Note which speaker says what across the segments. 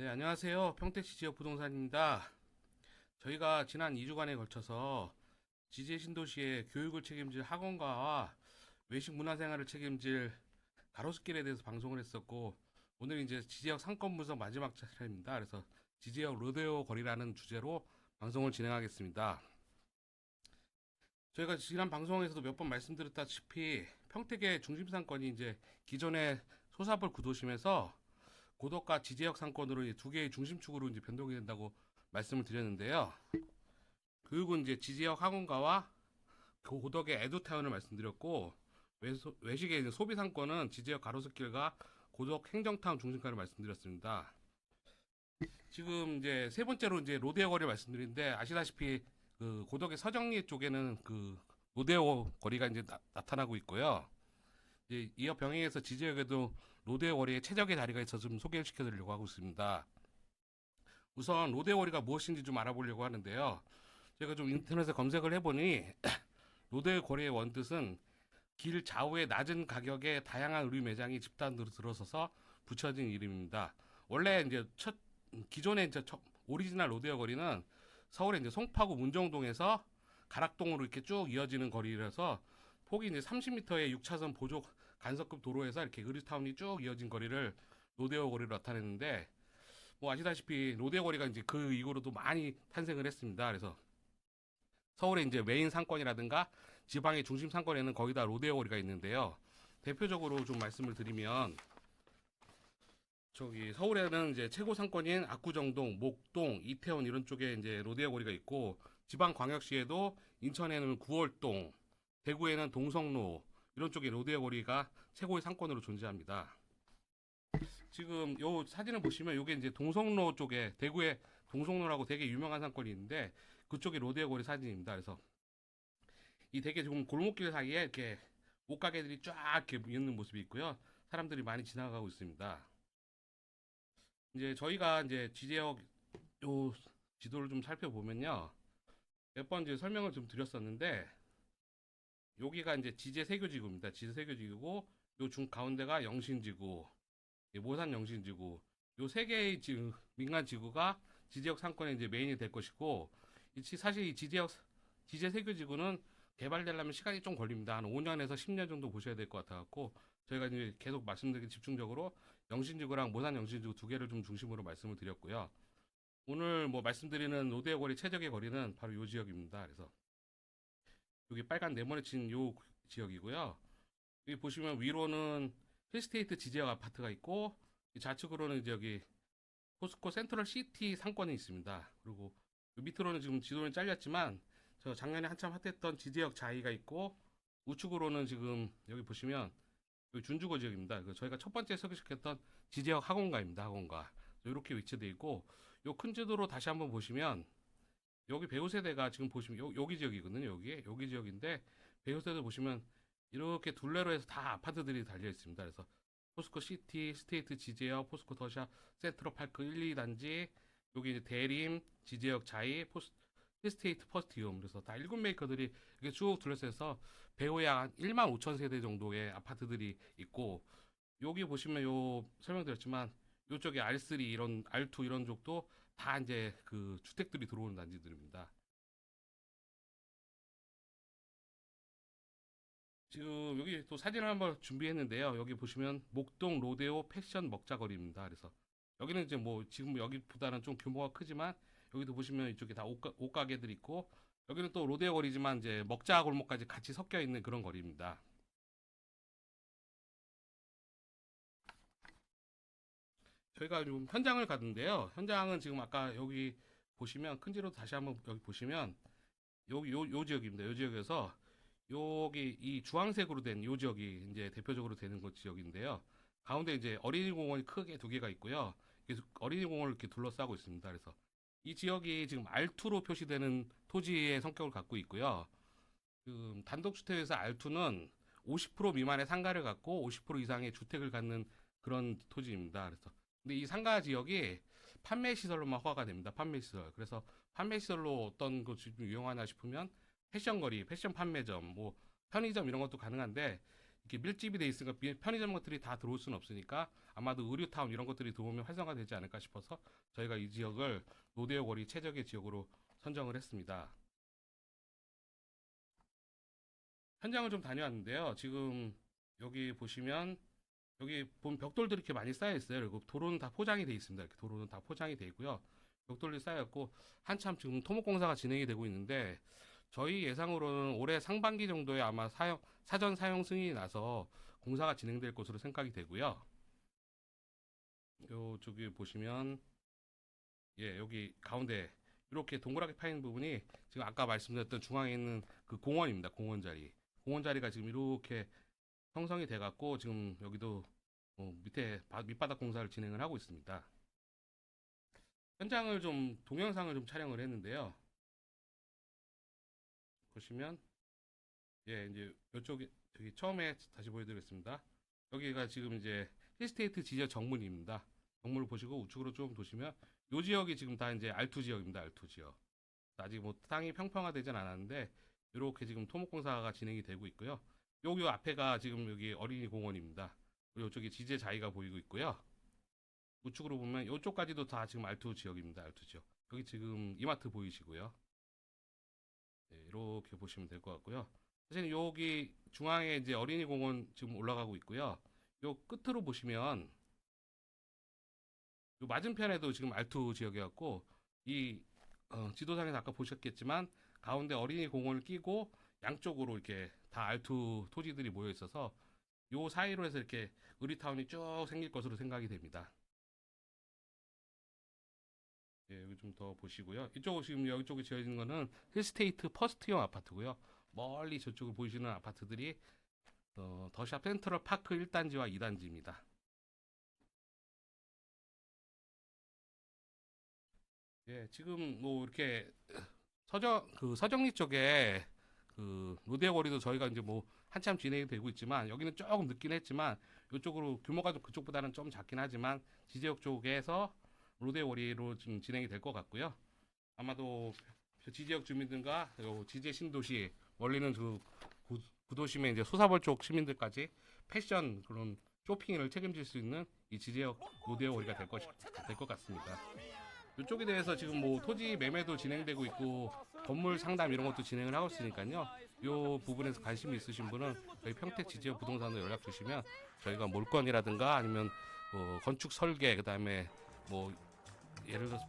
Speaker 1: 네, 안녕하세요. 평택시 지역 부동산입니다. 저희가 지난 2주간에 걸쳐서 지제 신도시의 교육을 책임질 학원가와 외식 문화생활을 책임질 가로수길에 대해서 방송을 했었고 오늘 이제 지지역 상권 분석 마지막 차례입니다. 그래서 지지역 로데오 거리라는 주제로 방송을 진행하겠습니다. 저희가 지난 방송에서도 몇 번 말씀드렸다시피 평택의 중심 상권이 이제 기존의 소사벌 구도심에서 고덕과 지지역 상권으로 이두 개의 중심축으로 이제 변동이 된다고 말씀을 드렸는데요. 교육은 이제 지지역 학원가와 그 고덕의 에듀타운을 말씀드렸고 외식의 이제 소비 상권은 지지역 가로수길과 고덕 행정타운 중심가를 말씀드렸습니다. 지금 이제 세 번째로 이제 로데오 거리 말씀드리는데 아시다시피 그 고덕의 서정리 쪽에는 그 로데오 거리가 이제 나, 타나고 있고요. 이제 이어 병행해서 지지역에도 로데오 거리에 최적의 자리가 있어서 좀 소개를 시켜드리려고 하고 있습니다. 우선 로데오 거리가 무엇인지 좀 알아보려고 하는데요. 제가 좀 인터넷에 검색을 해보니 로데오 거리의 원뜻은 길 좌우에 낮은 가격에 다양한 의류 매장이 집단으로 들어서서 붙여진 이름입니다. 원래 이제 첫 기존의 이제 첫 오리지널 로데오 거리는 서울의 이제 송파구 문정동에서 가락동으로 이렇게 쭉 이어지는 거리라서 폭이 이제 30m의 6차선 보조 간섭급 도로에서 이렇게 의류타운이 쭉 이어진 거리를 로데오 거리로 나타냈는데 뭐 아시다시피 로데오 거리가 이제 그 이후로도 많이 탄생을 했습니다. 그래서 서울의 이제 메인 상권이라든가 지방의 중심 상권에는 거의 다 로데오 거리가 있는데요. 대표적으로 좀 말씀을 드리면 저기 서울에는 이제 최고 상권인 압구정동, 목동, 이태원 이런 쪽에 이제 로데오 거리가 있고 지방 광역시에도 인천에는 구월동, 대구에는 동성로 이런 쪽에 로데오 거리가 최고의 상권으로 존재합니다. 지금 요 사진을 보시면 요게 이제 동성로 쪽에 대구에 동성로라고 되게 유명한 상권이 있는데 그쪽이 로데오 거리 사진입니다. 그래서 이 되게 좀 골목길 사이에 이렇게 옷가게들이 쫙 이렇게 있는 모습이 있고요. 사람들이 많이 지나가고 있습니다. 이제 저희가 이제 지지역 요 지도를 좀 살펴보면요. 몇 번 이제 설명을 좀 드렸었는데 여기가 이제 지제 세교지구입니다. 지제 세교지구고 요 중 가운데가 영신지구, 예, 모산 영신지구. 요 세 개의 지구, 민간 지구가 지지역 상권의 이제 메인이 될 것이고 이 지- 사실 이 지지역 지제 세교지구는 개발되려면 시간이 좀 걸립니다. 한 5년에서 10년 정도 보셔야 될 것 같아 갖고 저희가 이제 계속 말씀드린 집중적으로 영신지구랑 모산 영신지구 두 개를 좀 중심으로 말씀을 드렸고요. 오늘 뭐 말씀드리는 로데오 거리 최적의 거리는 바로 요 지역입니다. 그래서 여기 빨간 네모네 친요 지역이고요. 여기 보시면 위로는 힐스테이트 지지역 아파트가 있고 이 좌측으로는 이제 여기 포스코 센트럴 시티 상권이 있습니다. 그리고 요 밑으로는 지금 지도는 잘렸지만 저 작년에 한참 핫했던 지지역 자이가 있고 우측으로는 지금 여기 보시면 여기 준주거 지역입니다. 그 저희가 첫 번째 소개시켰던 지지역 학원가입니다. 학원가 이렇게 위치되어 있고 요 큰 지도로 다시 한번 보시면 여기 배우 세대가 지금 보시면 요, 여기 지역이거든요. 여기 여기 지역인데 배우 세대 보시면 이렇게 둘레로 해서 다 아파트들이 달려 있습니다. 그래서 포스코 시티, 스테이트 지제역, 포스코 더샵, 센트럴 파크 1, 2단지, 여기 이제 대림, 지제역 자이, 포스 스테이트 퍼스티움 그래서 다 일곱 메이커들이 이렇게 쭉 둘러싸여서 배우에 한 1만 5천 세대 정도의 아파트들이 있고 여기 보시면 요 설명드렸지만 요쪽에 R3 이런 R2 이런 쪽도 다 이제 그 주택들이 들어오는 단지들입니다. 지금 여기 또 사진을 한번 준비했는데요. 여기 보시면 목동 로데오 패션 먹자거리입니다. 그래서 여기는 이제 뭐 지금 여기보다는 좀 규모가 크지만 여기도 보시면 이쪽에 다 옷가, 옷가게들 있고 여기는 또 로데오 거리지만 이제 먹자 골목까지 같이 섞여 있는 그런 거리입니다. 저희가 좀 현장을 갔는데요. 현장은 지금 아까 여기 보시면 큰 지로 다시 한번 여기 보시면 여기 요, 요 지역입니다. 요 지역에서 여기 이 주황색으로 된 요 지역이 이제 대표적으로 되는 곳 지역인데요. 가운데 이제 어린이 공원이 크게 두 개가 있고요. 어린이 공원을 이렇게 둘러싸고 있습니다. 그래서 이 지역이 지금 R2로 표시되는 토지의 성격을 갖고 있고요. 지금 단독주택에서 R2는 50% 미만의 상가를 갖고 50% 이상의 주택을 갖는 그런 토지입니다. 그래서 근데 이 상가 지역이 판매 시설로만 허가가 됩니다. 판매 시설. 그래서 판매 시설로 어떤 것이 좀 유용하나 싶으면 패션 거리, 패션 판매점, 뭐 편의점 이런 것도 가능한데 이렇게 밀집이 돼 있으니까 미- 편의점 것들이 다 들어올 수는 없으니까 아마도 의류타운 이런 것들이 들어오면 활성화되지 않을까 싶어서 저희가 이 지역을 노대역 거리 최적의 지역으로 선정을 했습니다. 현장을 좀 다녀왔는데요. 지금 여기 보시면 여기 본 벽돌들이 이렇게 많이 쌓여 있어요. 그리고 도로는 다 포장이 돼 있습니다. 이렇게 도로는 다 포장이 돼 있고요. 벽돌이 쌓여 있고 한참 지금 토목 공사가 진행이 되고 있는데 저희 예상으로는 올해 상반기 정도에 아마 사용, 사전 사용 승인이 나서 공사가 진행될 것으로 생각이 되고요. 요쪽에 보시면 예 여기 가운데 이렇게 동그랗게 파인 부분이 지금 아까 말씀드렸던 중앙에 있는 그 공원입니다. 공원 자리. 공원 자리가 지금 이렇게 형성이 돼 갖고 지금 여기도 어, 밑에 바- 밑바닥 공사를 진행을 하고 있습니다. 현장을 좀 동영상을 좀 촬영을 했는데요. 보시면 예 이제 이쪽에 저기 처음에 다시 보여드리겠습니다. 여기가 지금 이제 힐스테이트 지역 정문입니다. 정문을 보시고 우측으로 좀 도시면 요 지역이 지금 다 이제 R2 지역입니다. R2 지역. 아직 뭐 땅이 평평화되진 않았는데 이렇게 지금 토목공사가 진행이 되고 있고요. 여기 앞에가 지금 여기 어린이 공원입니다. 그리고 이쪽에 지제 자이가 보이고 있고요. 우측으로 보면 이쪽까지도 다 지금 R2 지역입니다. R2 지역. 여기 지금 이마트 보이시고요. 네, 이렇게 보시면 될 것 같고요. 사실 여기 중앙에 이제 어린이 공원 지금 올라가고 있고요. 요 끝으로 보시면 요 맞은편에도 지금 R2 지역이었고 이 어, 지도상에서 아까 보셨겠지만 가운데 어린이 공원을 끼고 양쪽으로 이렇게 다 R2 토지들이 모여 있어서 요 사이로 해서 이렇게 의리타운이 쭉 생길 것으로 생각이 됩니다. 예, 여기 좀 더 보시고요. 이쪽 지금 여기 쪽에 지어진 거는 힐스테이트 퍼스트형 아파트고요. 멀리 저쪽을 보이시는 아파트들이 어, 더샵 센트럴 파크 1단지와 2단지입니다. 예, 지금 뭐 이렇게 서정 그 서정리 쪽에 그 로데오 거리도 저희가 이제 뭐 한참 진행이 되고 있지만 여기는 조금 늦긴 했지만 이쪽으로 규모가 좀 그쪽보다는 좀 작긴 하지만 지제역 쪽에서 로데오 거리로 좀 진행이 될 것 같고요. 아마도 저 지지역 주민들과 요 지제 신도시 원리는 그 구, 구도심의 이제 소사벌 쪽 시민들까지 패션 그런 쇼핑을 책임질 수 있는 이 지지역 로데오 거리가 될 것, 될 것 같습니다. 이쪽에 대해서 지금 뭐 토지 매매도 진행되고 있고 건물 상담 이런 것도 진행을 하고 있으니까요. 이 부분에서 관심이 있으신 분은 저희 평택 지지역 부동산으로 연락 주시면 저희가 몰건이라든가 아니면 뭐 건축 설계 그다음에 뭐 예를 들어서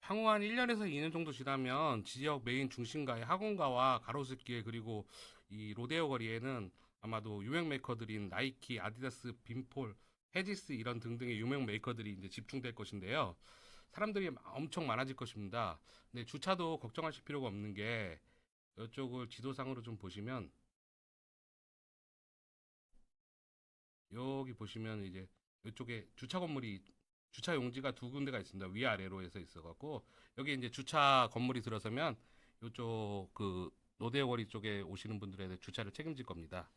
Speaker 1: 향후 한 1년에서 2년 정도 지나면 지역 메인 중심가의 학원가와 가로수길 그리고 이 로데오 거리에는 아마도 유명 메이커들인 나이키, 아디다스, 빈폴, 헤지스 이런 등등의 유명 메이커들이 이제 집중될 것인데요. 사람들이 엄청 많아질 것입니다. 근데 주차도 걱정하실 필요가 없는 게 이쪽을 지도상으로 좀 보시면 여기 보시면 이제 이쪽에 주차 건물이 주차 용지가 두 군데가 있습니다. 위아래로 해서 있어갖고 여기 이제 주차 건물이 들어서면 이쪽 그 노대오 거리 쪽에 오시는 분들에 주차를 책임질 겁니다.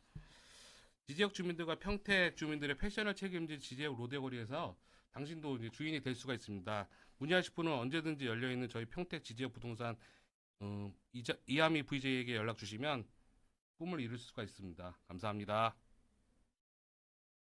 Speaker 1: 지지역 주민들과 평택 주민들의 패션을 책임질 지지역 로데오 거리에서 당신도 이제 주인이 될 수가 있습니다. 문의하실 분은 언제든지 열려 있는 저희 평택 지지역 부동산 어, 이자, 이하미 VJ에게 연락 주시면 꿈을 이룰 수가 있습니다. 감사합니다.